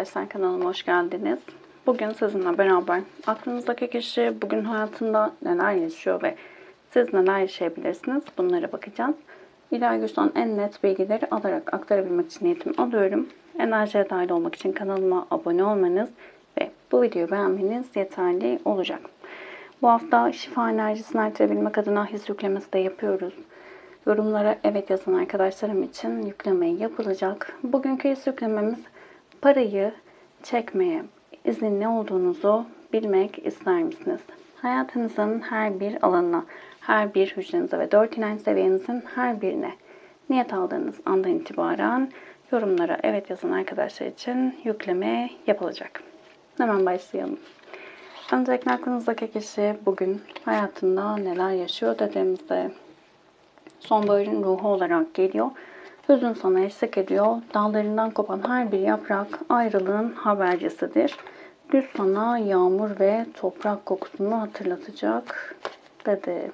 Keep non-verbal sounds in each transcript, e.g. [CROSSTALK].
arkadaşlar kanalıma hoş geldiniz. Bugün sizinle beraber aklınızdaki kişi bugün hayatında neler yaşıyor ve siz neler yaşayabilirsiniz bunlara bakacağız. İlahi güçten en net bilgileri alarak aktarabilmek için niyetimi alıyorum. Enerjiye dahil olmak için kanalıma abone olmanız ve bu videoyu beğenmeniz yeterli olacak. Bu hafta şifa enerjisini artırabilmek adına his yüklemesi de yapıyoruz. Yorumlara evet yazan arkadaşlarım için yükleme yapılacak. Bugünkü his yüklememiz parayı çekmeye izin ne olduğunuzu bilmek ister misiniz? Hayatınızın her bir alanına, her bir hücrenize ve dört inanç seviyenizin her birine niyet aldığınız andan itibaren yorumlara evet yazan arkadaşlar için yükleme yapılacak. Hemen başlayalım. Öncelikle aklınızdaki kişi bugün hayatında neler yaşıyor dediğimizde sonbaharın ruhu olarak geliyor. Hüzün sana eşlik ediyor. Dallarından kopan her bir yaprak ayrılığın habercisidir. Güz sana yağmur ve toprak kokusunu hatırlatacak dedi.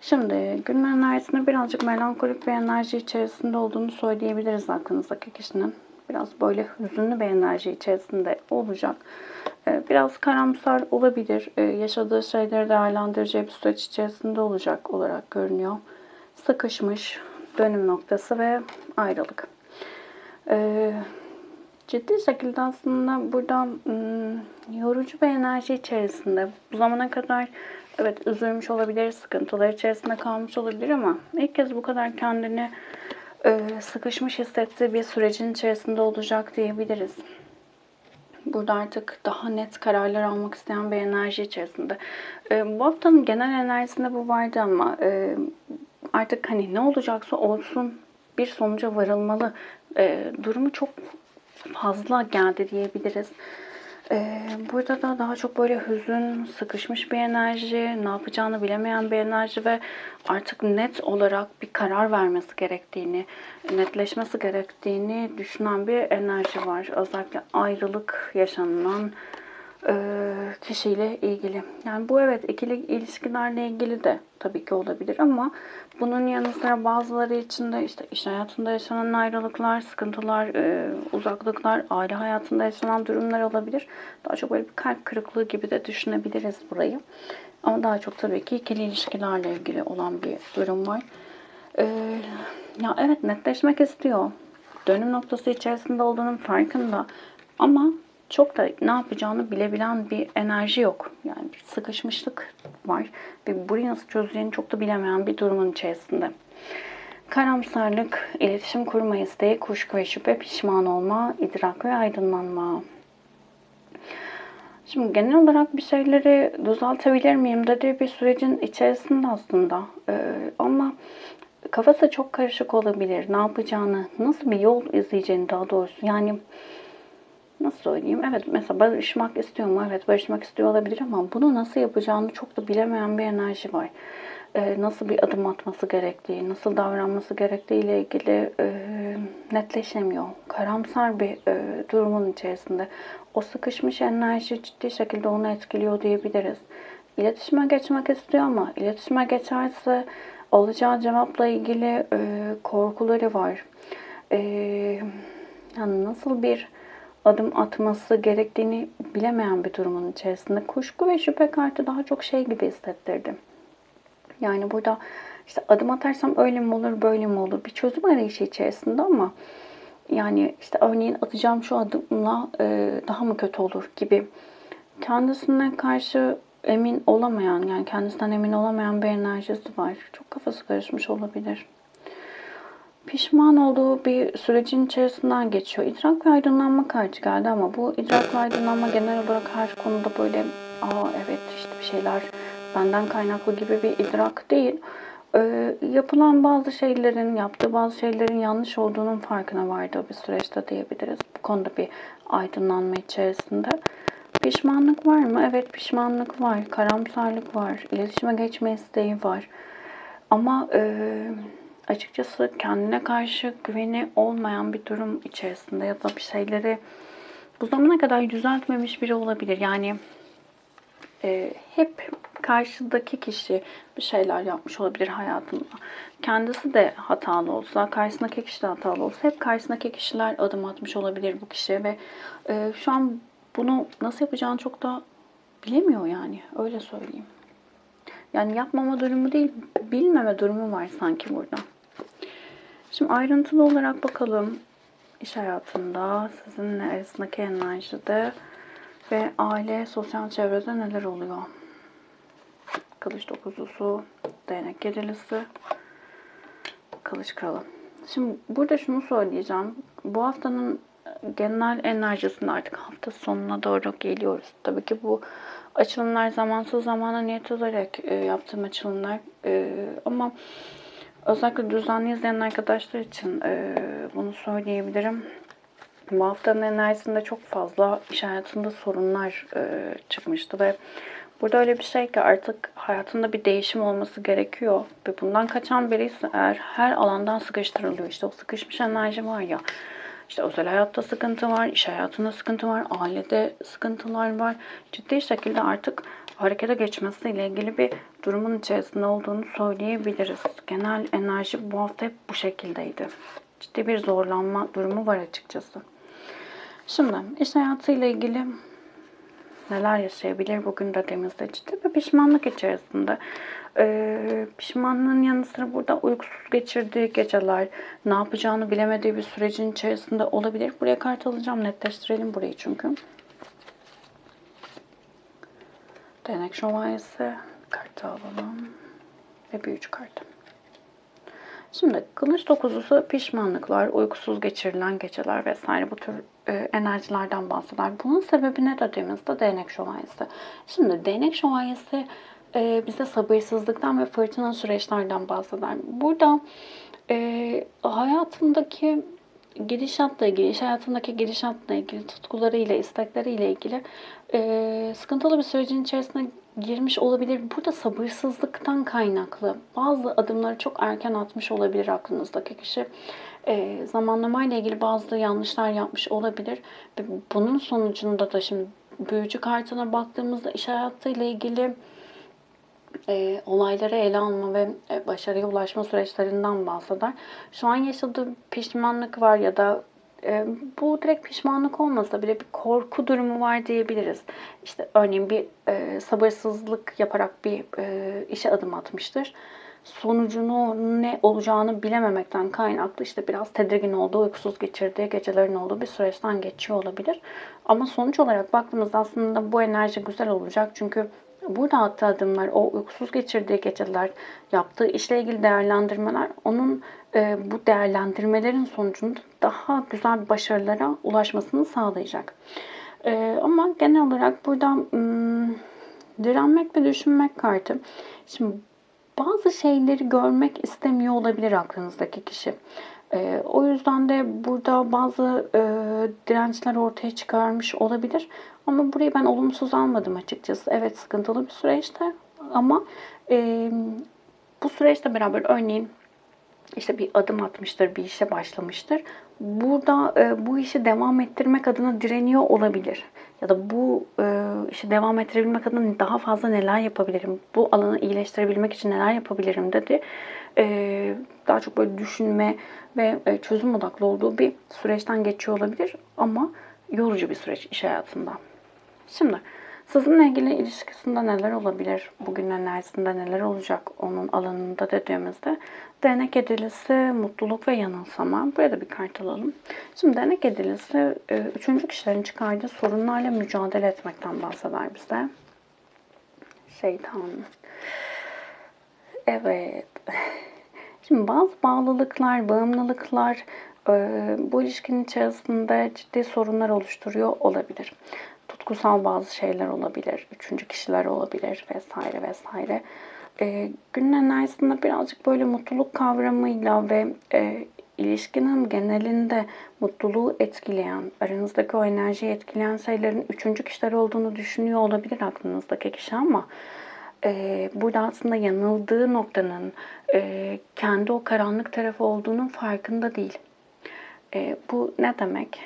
Şimdi günün enerjisinde birazcık melankolik bir enerji içerisinde olduğunu söyleyebiliriz aklınızdaki kişinin. Biraz böyle hüzünlü bir enerji içerisinde olacak. Ee, Biraz karamsar olabilir. Ee, Yaşadığı şeyleri değerlendireceği bir süreç içerisinde olacak olarak görünüyor. Sıkışmış, dönüm noktası ve ayrılık. Ee, ciddi şekilde aslında burada hmm, yorucu bir enerji içerisinde. Bu zamana kadar evet üzülmüş olabilir, sıkıntılar içerisinde kalmış olabilir ama ilk kez bu kadar kendini e, sıkışmış hissettiği bir sürecin içerisinde olacak diyebiliriz. Burada artık daha net kararlar almak isteyen bir enerji içerisinde. E, bu haftanın genel enerjisinde bu vardı ama e, artık hani ne olacaksa olsun bir sonuca varılmalı. E, durumu çok fazla geldi diyebiliriz. Ee, burada da daha çok böyle hüzün, sıkışmış bir enerji, ne yapacağını bilemeyen bir enerji ve artık net olarak bir karar vermesi gerektiğini, netleşmesi gerektiğini düşünen bir enerji var. Özellikle ayrılık yaşanılan e, kişiyle ilgili. Yani bu evet ikili ilişkilerle ilgili de tabii ki olabilir ama bunun yanı sıra bazıları için de işte iş hayatında yaşanan ayrılıklar, sıkıntılar, e, uzaklıklar, aile hayatında yaşanan durumlar olabilir. Daha çok böyle bir kalp kırıklığı gibi de düşünebiliriz burayı. Ama daha çok tabii ki ikili ilişkilerle ilgili olan bir durum var. E, ya evet netleşmek istiyor. Dönüm noktası içerisinde olduğunun farkında. Ama çok da ne yapacağını bilebilen bir enerji yok. Yani bir sıkışmışlık var ve burayı nasıl çözeceğini çok da bilemeyen bir durumun içerisinde. Karamsarlık, iletişim kurma isteği, kuşku ve şüphe, pişman olma, idrak ve aydınlanma. Şimdi genel olarak bir şeyleri düzeltebilir miyim dediği bir sürecin içerisinde aslında. Ee, ama kafası çok karışık olabilir. Ne yapacağını, nasıl bir yol izleyeceğini daha doğrusu. Yani nasıl söyleyeyim? Evet mesela barışmak istiyor mu? Evet barışmak istiyor olabilir ama bunu nasıl yapacağını çok da bilemeyen bir enerji var. Ee, nasıl bir adım atması gerektiği, nasıl davranması gerektiği ile ilgili e, netleşemiyor. Karamsar bir e, durumun içerisinde. O sıkışmış enerji ciddi şekilde onu etkiliyor diyebiliriz. İletişime geçmek istiyor ama iletişime geçerse alacağı cevapla ilgili e, korkuları var. E, yani nasıl bir adım atması gerektiğini bilemeyen bir durumun içerisinde. Kuşku ve şüphe kartı daha çok şey gibi hissettirdi. Yani burada işte adım atarsam öyle mi olur, böyle mi olur? Bir çözüm arayışı içerisinde ama yani işte örneğin atacağım şu adımla e, daha mı kötü olur gibi kendisine karşı emin olamayan yani kendisinden emin olamayan bir enerjisi var. Çok kafası karışmış olabilir pişman olduğu bir sürecin içerisinden geçiyor. İdrak ve aydınlanma kartı geldi ama bu idrak ve aydınlanma genel olarak her konuda böyle aa evet işte bir şeyler benden kaynaklı gibi bir idrak değil. Ee, yapılan bazı şeylerin, yaptığı bazı şeylerin yanlış olduğunun farkına vardığı bir süreçte diyebiliriz. Bu konuda bir aydınlanma içerisinde. Pişmanlık var mı? Evet pişmanlık var. Karamsarlık var. İletişime geçme isteği var. Ama e, açıkçası kendine karşı güveni olmayan bir durum içerisinde ya da bir şeyleri bu zamana kadar düzeltmemiş biri olabilir. Yani e, hep karşıdaki kişi bir şeyler yapmış olabilir hayatında. Kendisi de hatalı olsa, karşısındaki kişi de hatalı olsa hep karşısındaki kişiler adım atmış olabilir bu kişiye ve e, şu an bunu nasıl yapacağını çok da bilemiyor yani. Öyle söyleyeyim. Yani yapmama durumu değil, bilmeme durumu var sanki burada. Şimdi ayrıntılı olarak bakalım iş hayatında sizinle arasındaki enerjide ve aile, sosyal çevrede neler oluyor? Kılıç dokuzlusu, değnek yedilisi, kılıç kralı. Şimdi burada şunu söyleyeceğim. Bu haftanın genel enerjisinde artık hafta sonuna doğru geliyoruz. Tabii ki bu açılımlar zamansız zamana niyet ederek e, yaptığım açılımlar. E, ama özellikle düzenli izleyen arkadaşlar için e, bunu söyleyebilirim. Bu haftanın enerjisinde çok fazla iş hayatında sorunlar e, çıkmıştı ve burada öyle bir şey ki artık hayatında bir değişim olması gerekiyor ve bundan kaçan birisi eğer her alandan sıkıştırılıyor işte o sıkışmış enerji var ya işte özel hayatta sıkıntı var, iş hayatında sıkıntı var, ailede sıkıntılar var. Ciddi şekilde artık harekete geçmesiyle ilgili bir durumun içerisinde olduğunu söyleyebiliriz. Genel enerji bu hafta hep bu şekildeydi. Ciddi bir zorlanma durumu var açıkçası. Şimdi iş hayatıyla ilgili neler yaşayabilir bugün dediğimizde ciddi bir pişmanlık içerisinde. Ee, pişmanlığın yanı sıra burada uykusuz geçirdiği geceler, ne yapacağını bilemediği bir sürecin içerisinde olabilir. Buraya kart alacağım, netleştirelim burayı çünkü. Değnek şövalyesi, kartı alalım ve büyücü kartı. Şimdi kılıç dokuzusu pişmanlıklar, uykusuz geçirilen geceler vesaire bu tür e, enerjilerden bahseder. Bunun sebebi ne dediğimizde değnek şövalyesi. Şimdi değnek şövalyesi e, bize sabırsızlıktan ve fırtına süreçlerden bahseder. Burada e, hayatındaki gidişatla ilgili, iş hayatındaki gidişatla ilgili, tutkularıyla, istekleriyle ilgili e, sıkıntılı bir sürecin içerisine girmiş olabilir. Burada sabırsızlıktan kaynaklı bazı adımları çok erken atmış olabilir aklınızdaki kişi. E, zamanlamayla ilgili bazı yanlışlar yapmış olabilir. Bunun sonucunda da şimdi büyücü kartına baktığımızda iş hayatıyla ilgili e, olayları ele alma ve e, başarıya ulaşma süreçlerinden bahseder. Şu an yaşadığı pişmanlık var ya da e, bu direkt pişmanlık olmasa bile bir korku durumu var diyebiliriz. İşte örneğin bir e, sabırsızlık yaparak bir e, işe adım atmıştır. Sonucunu ne olacağını bilememekten kaynaklı işte biraz tedirgin olduğu, uykusuz geçirdiği gecelerin olduğu bir süreçten geçiyor olabilir. Ama sonuç olarak baktığımızda aslında bu enerji güzel olacak. Çünkü burada attığı adımlar, o uykusuz geçirdiği geceler, yaptığı işle ilgili değerlendirmeler onun e, bu değerlendirmelerin sonucunda daha güzel başarılara ulaşmasını sağlayacak. E, ama genel olarak burada hmm, direnmek ve düşünmek kartı. Şimdi bazı şeyleri görmek istemiyor olabilir aklınızdaki kişi. E, o yüzden de burada bazı e, dirençler ortaya çıkarmış olabilir. Ama burayı ben olumsuz almadım açıkçası. Evet sıkıntılı bir süreçte ama e, bu süreçte beraber örneğin işte bir adım atmıştır, bir işe başlamıştır. Burada e, bu işi devam ettirmek adına direniyor olabilir. Ya da bu e, işi devam ettirebilmek adına daha fazla neler yapabilirim? Bu alanı iyileştirebilmek için neler yapabilirim dedi. E, daha çok böyle düşünme ve e, çözüm odaklı olduğu bir süreçten geçiyor olabilir. Ama yorucu bir süreç iş hayatında. Şimdi sizinle ilgili ilişkisinde neler olabilir? Bugün enerjisinde neler olacak onun alanında dediğimizde denek edilisi, mutluluk ve yanılsama. Buraya da bir kart alalım. Şimdi denek edilisi e, üçüncü kişilerin çıkardığı sorunlarla mücadele etmekten bahseder bize. Şeytan. Evet. [LAUGHS] Şimdi bazı bağlılıklar, bağımlılıklar e, bu ilişkinin içerisinde ciddi sorunlar oluşturuyor olabilir tutkusal bazı şeyler olabilir, üçüncü kişiler olabilir vesaire vesaire. E, günün enerjisinde birazcık böyle mutluluk kavramıyla ve e, ilişkinin genelinde mutluluğu etkileyen, aranızdaki o enerjiyi etkileyen şeylerin üçüncü kişiler olduğunu düşünüyor olabilir aklınızdaki kişi ama e, burada aslında yanıldığı noktanın e, kendi o karanlık tarafı olduğunun farkında değil. E, bu ne demek?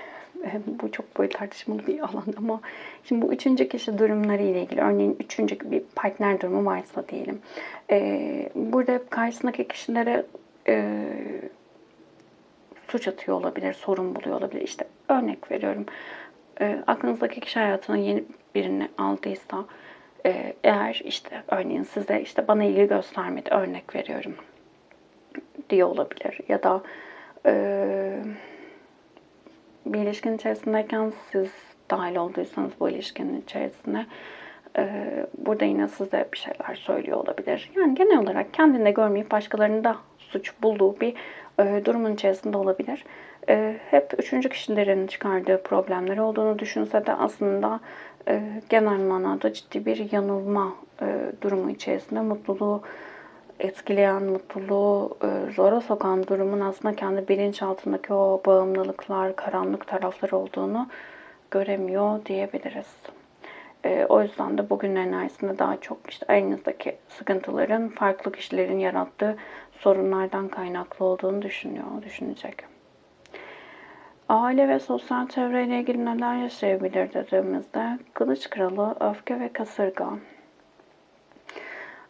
Bu çok böyle tartışmalı bir [LAUGHS] alan ama şimdi bu üçüncü kişi durumları ile ilgili örneğin üçüncü bir partner durumu varsa diyelim. Ee, burada karşısındaki kişilere e, suç atıyor olabilir, sorun buluyor olabilir. İşte örnek veriyorum. E, aklınızdaki kişi hayatına yeni birini aldıysa e, eğer işte örneğin size işte bana ilgi göstermedi örnek veriyorum diye olabilir. Ya da e, bir ilişkin içerisindeyken siz dahil olduysanız bu ilişkinin içerisine e, burada yine size bir şeyler söylüyor olabilir. Yani genel olarak kendinde görmeyip başkalarında suç bulduğu bir e, durumun içerisinde olabilir. E, hep üçüncü kişilerin çıkardığı problemler olduğunu düşünse de aslında genel manada ciddi bir yanılma e, durumu içerisinde mutluluğu etkileyen, mutluluğu e, zora sokan durumun aslında kendi bilinçaltındaki o bağımlılıklar, karanlık taraflar olduğunu göremiyor diyebiliriz. E, o yüzden de bugün enerjisinde daha çok işte elinizdeki sıkıntıların farklı kişilerin yarattığı sorunlardan kaynaklı olduğunu düşünüyor, düşünecek. Aile ve sosyal çevreyle ilgili neler yaşayabilir dediğimizde Kılıç Kralı, Öfke ve Kasırga.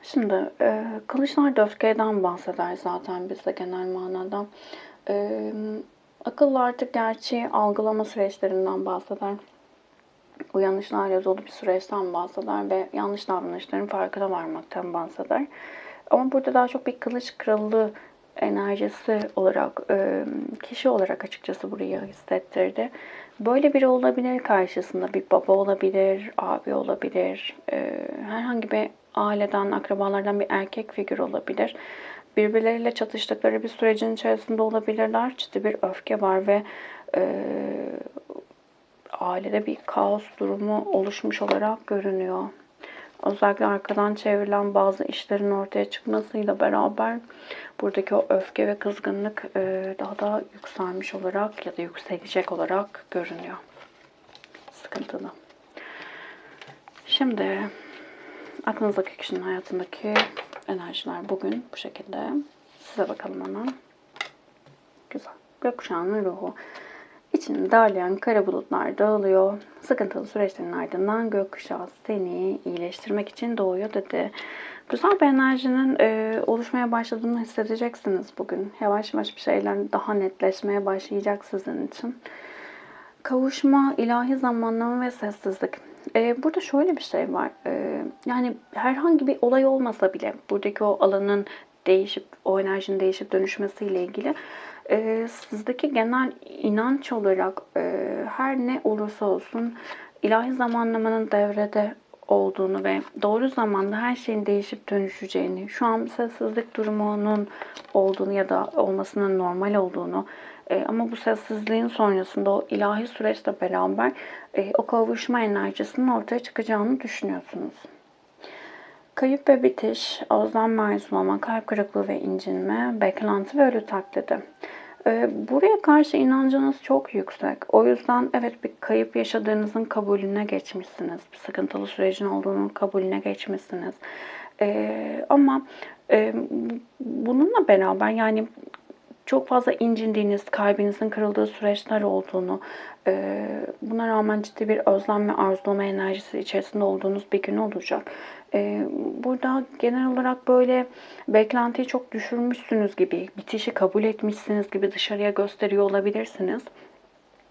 Şimdi e, Kılıçlar da öfkeden bahseder zaten bizde genel manada. E, akıllı artık gerçeği algılama süreçlerinden bahseder. Uyanışlarla dolu bir süreçten bahseder ve yanlış davranışların farkına varmaktan bahseder. Ama burada daha çok bir kılıç kralı enerjisi olarak, e, kişi olarak açıkçası burayı hissettirdi. Böyle biri olabilir karşısında. Bir baba olabilir, abi olabilir, e, herhangi bir aileden, akrabalardan bir erkek figür olabilir. Birbirleriyle çatıştıkları bir sürecin içerisinde olabilirler. Ciddi bir öfke var ve e, ailede bir kaos durumu oluşmuş olarak görünüyor. Özellikle arkadan çevrilen bazı işlerin ortaya çıkmasıyla beraber buradaki o öfke ve kızgınlık e, daha da yükselmiş olarak ya da yükselecek olarak görünüyor. Sıkıntılı. Şimdi aklınızdaki kişinin hayatındaki enerjiler bugün bu şekilde. Size bakalım hemen. Güzel. Gökkuşağının ruhu. İçini darlayan kara bulutlar dağılıyor. Sıkıntılı süreçlerin ardından gökkuşağı seni iyileştirmek için doğuyor dedi. Güzel bir enerjinin e, oluşmaya başladığını hissedeceksiniz bugün. Yavaş yavaş bir şeyler daha netleşmeye başlayacak sizin için. Kavuşma, ilahi zamanlama ve sessizlik. E, burada şöyle bir şey var. E, yani herhangi bir olay olmasa bile buradaki o alanın değişip, o enerjinin değişip dönüşmesiyle ilgili e, sizdeki genel inanç olarak e, her ne olursa olsun ilahi zamanlamanın devrede olduğunu ve doğru zamanda her şeyin değişip dönüşeceğini, şu an sessizlik durumunun olduğunu ya da olmasının normal olduğunu e, ama bu sessizliğin sonrasında o ilahi süreçle beraber e, o kavuşma enerjisinin ortaya çıkacağını düşünüyorsunuz. Kayıp ve bitiş, özlem ve arzulama, kalp kırıklığı ve incinme, beklenti ve ölü taklidi. Ee, buraya karşı inancınız çok yüksek. O yüzden evet bir kayıp yaşadığınızın kabulüne geçmişsiniz. Bir sıkıntılı sürecin olduğunun kabulüne geçmişsiniz. Ee, ama e, bununla beraber yani çok fazla incindiğiniz, kalbinizin kırıldığı süreçler olduğunu, e, buna rağmen ciddi bir özlem ve arzulama enerjisi içerisinde olduğunuz bir gün olacak. E, burada genel olarak böyle beklentiyi çok düşürmüşsünüz gibi, bitişi kabul etmişsiniz gibi dışarıya gösteriyor olabilirsiniz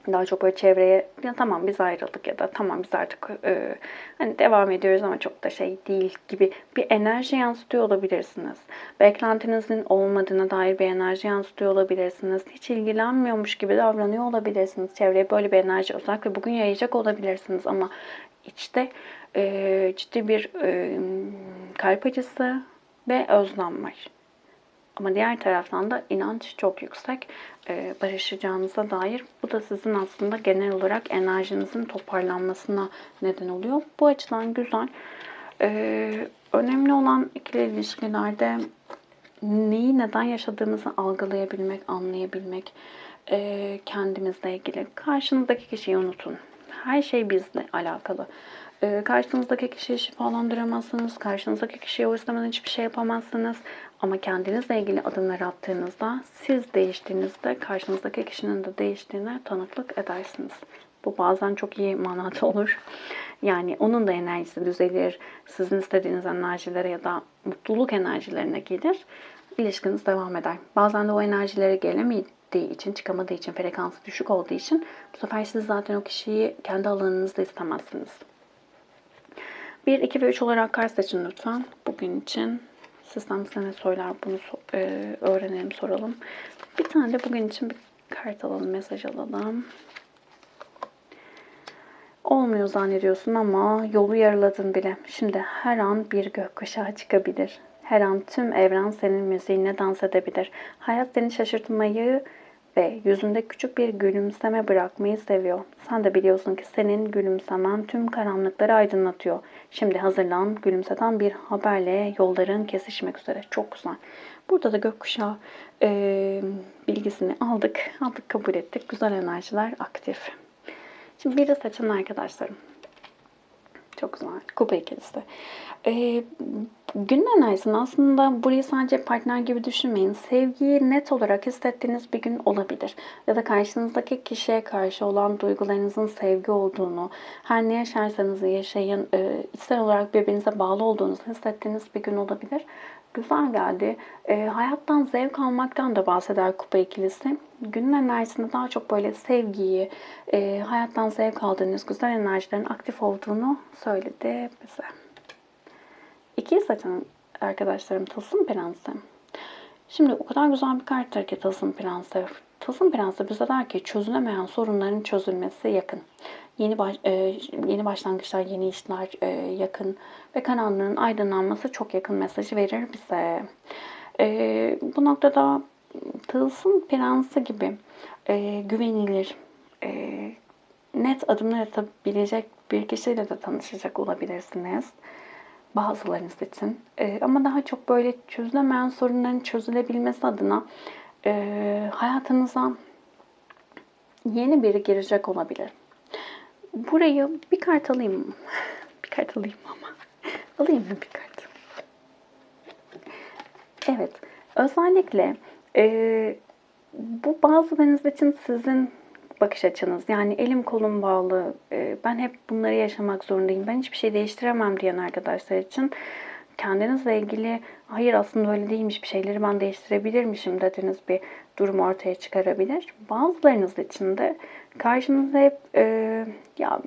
daha çok böyle çevreye ya tamam biz ayrıldık ya da tamam biz artık e, hani devam ediyoruz ama çok da şey değil gibi bir enerji yansıtıyor olabilirsiniz. Beklentinizin olmadığına dair bir enerji yansıtıyor olabilirsiniz. Hiç ilgilenmiyormuş gibi davranıyor olabilirsiniz. Çevreye böyle bir enerji özellikle bugün yayacak olabilirsiniz ama içte e, ciddi bir e, kalp acısı ve özlem var. Ama diğer taraftan da inanç çok yüksek. E, barışacağınıza dair. Bu da sizin aslında genel olarak enerjinizin toparlanmasına neden oluyor. Bu açıdan güzel. E, önemli olan ikili ilişkilerde neyi neden yaşadığımızı algılayabilmek, anlayabilmek, e, kendimizle ilgili. Karşınızdaki kişiyi unutun. Her şey bizle alakalı. Ee, karşınızdaki kişiyi şifalandıramazsınız. Karşınızdaki kişiye o istemeden hiçbir şey yapamazsınız. Ama kendinizle ilgili adımlar attığınızda, siz değiştiğinizde karşınızdaki kişinin de değiştiğine tanıklık edersiniz. Bu bazen çok iyi manada [LAUGHS] olur. Yani onun da enerjisi düzelir. Sizin istediğiniz enerjilere ya da mutluluk enerjilerine gelir. İlişkiniz devam eder. Bazen de o enerjilere gelemediği için, çıkamadığı için, frekansı düşük olduğu için bu sefer siz zaten o kişiyi kendi alanınızda istemezsiniz. 1, 2 ve 3 olarak kart seçin lütfen. Bugün için sistem size ne söyler bunu so- e, öğrenelim, soralım. Bir tane de bugün için bir kart alalım, mesaj alalım. Olmuyor zannediyorsun ama yolu yaraladın bile. Şimdi her an bir gökkuşağı çıkabilir. Her an tüm evren senin müziğine dans edebilir. Hayat seni şaşırtmayı ve yüzünde küçük bir gülümseme bırakmayı seviyor. Sen de biliyorsun ki senin gülümsemen tüm karanlıkları aydınlatıyor. Şimdi hazırlan, gülümseten bir haberle yolların kesişmek üzere. Çok güzel. Burada da gökkuşağı e, bilgisini aldık, aldık kabul ettik. Güzel enerjiler aktif. Şimdi biri seçin arkadaşlarım. Çok güzel. Kupa ikilisi. Ee, günün enerjisini aslında burayı sadece partner gibi düşünmeyin. Sevgiyi net olarak hissettiğiniz bir gün olabilir. Ya da karşınızdaki kişiye karşı olan duygularınızın sevgi olduğunu, her ne yaşarsanız yaşayın, e, içsel olarak birbirinize bağlı olduğunuzu hissettiğiniz bir gün olabilir. Güzel geldi. E, hayattan zevk almaktan da bahseder kupa ikilisi. Günün enerjisinde daha çok böyle sevgiyi, e, hayattan zevk aldığınız güzel enerjilerin aktif olduğunu söyledi bize. İkiyi seçen arkadaşlarım Tılsım Prensi. Şimdi o kadar güzel bir karttır ki Tılsım Prensi. Tılsım Prensi bize der ki çözülemeyen sorunların çözülmesi yakın. Yeni baş, e, yeni başlangıçlar, yeni işler e, yakın ve karanlığın aydınlanması çok yakın mesajı verir bize. E, bu noktada Tılsım Prensi gibi e, güvenilir, e, net adımlar atabilecek bir kişiyle de tanışacak olabilirsiniz bazılarınız için. E, ama daha çok böyle çözülemeyen sorunların çözülebilmesi adına e, hayatınıza yeni biri girecek olabilir. Burayı bir kart alayım [LAUGHS] bir kart alayım ama. [LAUGHS] alayım mı bir kart? Evet. Özellikle e, bu bazılarınız için sizin bakış açınız. Yani elim kolum bağlı, e, ben hep bunları yaşamak zorundayım, ben hiçbir şey değiştiremem diyen arkadaşlar için kendinizle ilgili hayır aslında öyle değilmiş bir şeyleri ben değiştirebilirmişim dediğiniz bir durum ortaya çıkarabilir. Bazılarınız için de karşınızda hep e, ya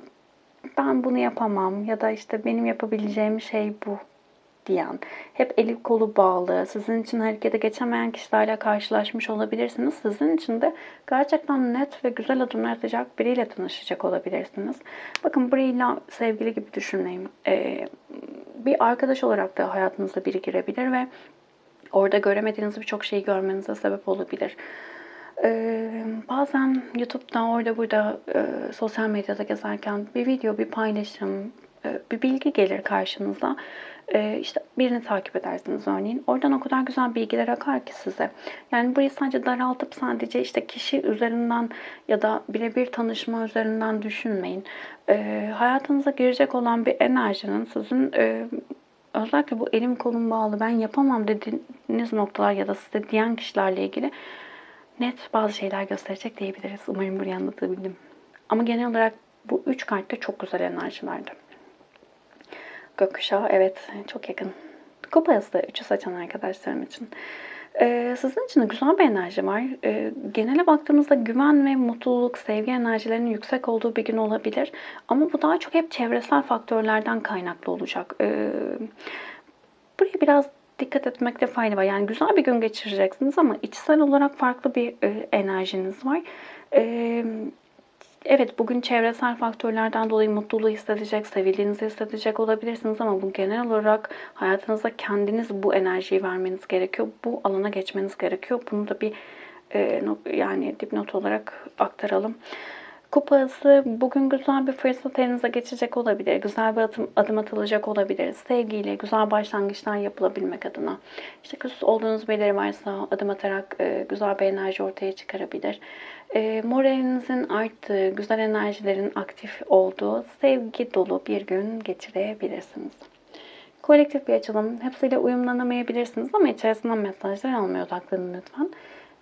ben bunu yapamam ya da işte benim yapabileceğim şey bu diyen, hep eli kolu bağlı, sizin için harekete geçemeyen kişilerle karşılaşmış olabilirsiniz. Sizin için de gerçekten net ve güzel adımlar atacak biriyle tanışacak olabilirsiniz. Bakın burayla sevgili gibi düşünmeyin. Ee, bir arkadaş olarak da hayatınıza biri girebilir ve orada göremediğiniz birçok şeyi görmenize sebep olabilir. Ee, bazen YouTube'da orada burada e, sosyal medyada gezerken bir video, bir paylaşım, bir bilgi gelir karşınıza. E, işte birini takip edersiniz örneğin. Oradan o kadar güzel bilgiler akar ki size. Yani burayı sadece daraltıp sadece işte kişi üzerinden ya da birebir tanışma üzerinden düşünmeyin. E, hayatınıza girecek olan bir enerjinin sizin özellikle bu elim kolum bağlı ben yapamam dediğiniz noktalar ya da size diyen kişilerle ilgili net bazı şeyler gösterecek diyebiliriz. Umarım burayı anlatabildim. Ama genel olarak bu üç kart da çok güzel enerjilerdi. Gökkuşağı evet çok yakın. Kupa yastığı üçü saçan arkadaşlarım için. Ee, sizin için de güzel bir enerji var. Ee, genele baktığımızda güven ve mutluluk, sevgi enerjilerinin yüksek olduğu bir gün olabilir. Ama bu daha çok hep çevresel faktörlerden kaynaklı olacak. Ee, buraya biraz dikkat etmekte fayda var. Yani güzel bir gün geçireceksiniz ama içsel olarak farklı bir e, enerjiniz var. Ee, Evet bugün çevresel faktörlerden dolayı mutluluğu hissedecek, sevildiğinizi hissedecek olabilirsiniz ama bu genel olarak hayatınızda kendiniz bu enerjiyi vermeniz gerekiyor. Bu alana geçmeniz gerekiyor. Bunu da bir e, yani dipnot olarak aktaralım. Kupası bugün güzel bir fırsat elinize geçecek olabilir. Güzel bir adım, adım atılacak olabilir. Sevgiyle güzel başlangıçlar yapılabilmek adına. İşte küs olduğunuz birileri varsa adım atarak e, güzel bir enerji ortaya çıkarabilir. E, moralinizin arttığı, güzel enerjilerin aktif olduğu, sevgi dolu bir gün geçirebilirsiniz. Kolektif bir açılım. Hepsiyle uyumlanamayabilirsiniz ama içerisinden mesajlar almaya odaklanın lütfen.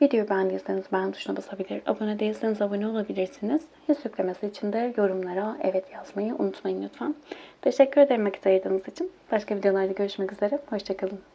Videoyu beğendiyseniz beğen tuşuna basabilir, abone değilseniz abone olabilirsiniz. His yüklemesi için de yorumlara evet yazmayı unutmayın lütfen. Teşekkür ederim vakit ayırdığınız için. Başka videolarda görüşmek üzere. Hoşçakalın.